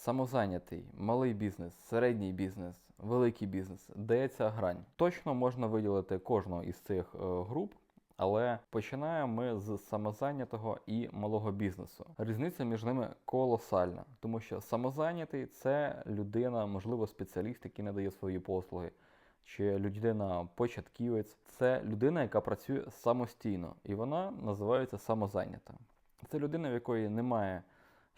Самозайнятий, малий бізнес, середній бізнес, великий бізнес. Де ця грань? Точно можна виділити кожного із цих е, груп. Але починаємо ми з самозайнятого і малого бізнесу. Різниця між ними колосальна, тому що самозайнятий це людина, можливо, спеціаліст, який надає свої послуги, чи людина початківець. Це людина, яка працює самостійно, і вона називається самозайнята. Це людина, в якої немає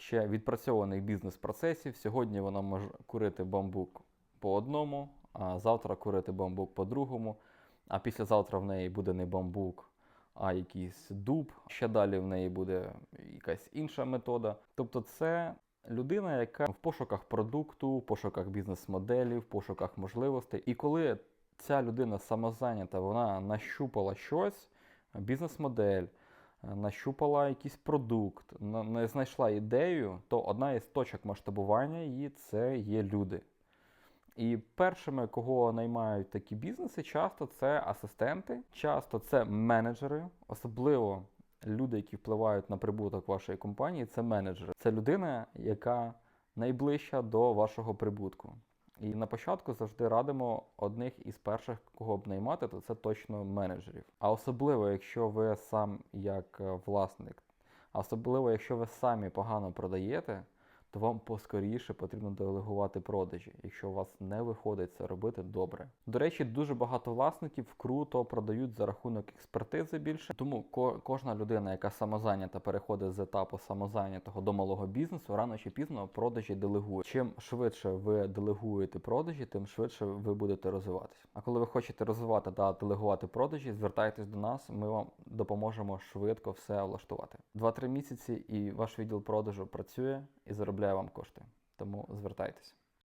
ще відпрацьованих бізнес-процесів. Сьогодні вона може курити бамбук по одному, а завтра курити бамбук по другому. А післязавтра в неї буде не бамбук, а якийсь дуб. Ще далі в неї буде якась інша метода. Тобто, це людина, яка в пошуках продукту, в пошуках бізнес-моделі, в пошуках можливостей. І коли ця людина самозайнята, вона нащупала щось, бізнес-модель, нащупала якийсь продукт, не знайшла ідею, то одна із точок масштабування її це є люди. І першими, кого наймають такі бізнеси, часто це асистенти, часто це менеджери, особливо люди, які впливають на прибуток вашої компанії, це менеджери. Це людина, яка найближча до вашого прибутку. І на початку завжди радимо одних із перших, кого б наймати, то це точно менеджерів. А особливо, якщо ви сам як е, власник, а особливо, якщо ви самі погано продаєте, то вам поскоріше потрібно делегувати продажі, якщо у вас не виходить це робити добре. До речі, дуже багато власників круто продають за рахунок експертизи більше. Тому ко- кожна людина, яка самозайнята, переходить з етапу самозайнятого до малого бізнесу, рано чи пізно продажі делегує. Чим швидше ви делегуєте продажі, тим швидше ви будете розвиватися. А коли ви хочете розвивати та делегувати продажі, звертайтесь до нас, ми вам допоможемо швидко все влаштувати. 2-3 місяці і ваш відділ продажу працює і заробляє вам кошти. Тому звертайтесь.